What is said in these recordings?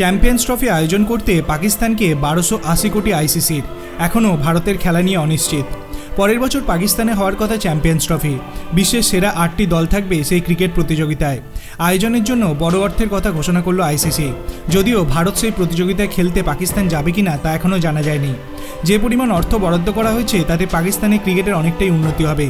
Champions trophy আয়োজন করতে পাকিস্তানকে বারোশো আশি কোটি আইসিসির। এখনও ভারতের খেলা নিয়ে অনিশ্চিত। পরের বছর পাকিস্তানে হওয়ার কথা চ্যাম্পিয়ন্স ট্রফি। বিশ্বের সেরা আটটি দল থাকবে সেই ক্রিকেট প্রতিযোগিতায়। আয়োজনের জন্য বড় অর্থের কথা ঘোষণা করল আইসিসি। যদিও ভারত সেই প্রতিযোগিতায় খেলতে পাকিস্তান যাবে কিনা তা এখনও জানা যায়নি। যে পরিমাণ অর্থ বরাদ্দ করা হয়েছে, তাতে পাকিস্তানের ক্রিকেটের অনেকটাই উন্নতি হবে।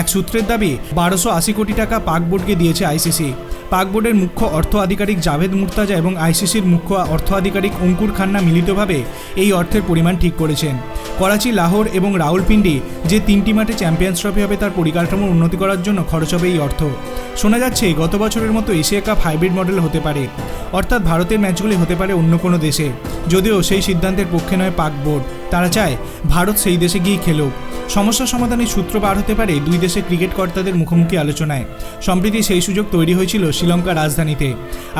এক সূত্রের দাবি, বারোশো আশি কোটি টাকা পাক বোর্ডকে দিয়েছে আইসিসি। পাক বোর্ডের মুখ্য অর্থ আধিকারিক জাভেদ মুর্তাজা এবং আইসিসির মুখ্য অর্থ আধিকারিক অঙ্কুর খান্না মিলিতভাবে এই অর্থের পরিমাণ ঠিক করেছেন। করাচি, লাহোর এবং রাউলপিন্ডি যে তিনটি মাঠে চ্যাম্পিয়ন্স ট্রফি হবে তার পরিকাঠামোর উন্নতি করার জন্য খরচ হবে এই অর্থ। শোনা যাচ্ছে, গত বছরের মতো এশিয়া কাপ হাইব্রিড মডেল হতে পারে। অর্থাৎ ভারতের ম্যাচগুলি হতে পারে অন্য কোনো দেশে। যদিও সেই সিদ্ধান্তের পক্ষে নয় পাক বোর্ড। তারা চায়, ভারত সেই দেশে গিয়েই খেলুক। সমস্যা সমাধানের সূত্র বার হতে পারে দুই দেশের ক্রিকেট কর্তাদের মুখোমুখি আলোচনায়। সম্প্রতি সেই সুযোগ তৈরি হয়েছিল শ্রীলঙ্কার রাজধানীতে।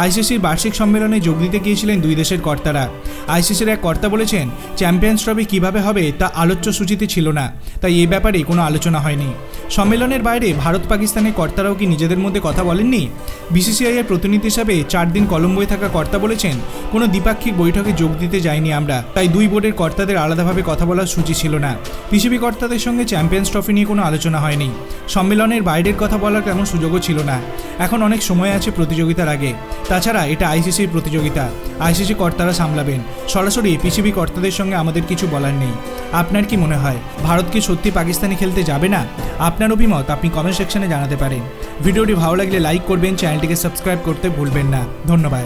আইসিসির বার্ষিক সম্মেলনে যোগ দিতে গিয়েছিলেন দুই দেশের কর্তারা। আইসিসির এক কর্তা বলেছেন, চ্যাম্পিয়ন্স ট্রফি কীভাবে হবে তা আলোচ্য সূচিতে ছিল না, তাই এ ব্যাপারে কোনো আলোচনা হয়নি। সম্মেলনের বাইরে ভারত পাকিস্তানের কর্তারাও কি নিজেদের মধ্যে কথা বলেননি? বিসিসিআই এর প্রতিনিধি হিসাবে চার দিন কলম্বোয় থাকা কর্তা বলেছেন, কোনো দ্বিপাক্ষিক বৈঠকে যোগ দিতে যাইনি আমরা, তাই দুই বোর্ডের কর্তাদের আলাদাভাবে কথা বলার সূচি ছিল না। পিসিবি কর্তাদের সঙ্গে চ্যাম্পিয়ন্স ট্রফি নিয়ে কোনো আলোচনা হয়নি। সম্মেলনের বাইরের কথা বলার তেমন সুযোগও ছিল না। এখন অনেক সময় আছে প্রতিযোগিতার আগে। তাছাড়া এটা আইসিসির প্রতিযোগিতা। আইসিসি কর্তারা সামলাবেন। সরাসরি পিসিবি কর্তাদের সঙ্গে আমাদের কিছু বলার নেই। আপনার কি মনে হয়, ভারত কি সত্যি পাকিস্তানে খেলতে যাবে না? আপনার অভিমত আপনি কমেন্ট সেকশনে জানাতে পারেন। ভিডিওটি ভালো লাগলে লাইক করবেন, চ্যানেলটিকে সাবস্ক্রাইব করতে ভুলবেন না। ধন্যবাদ।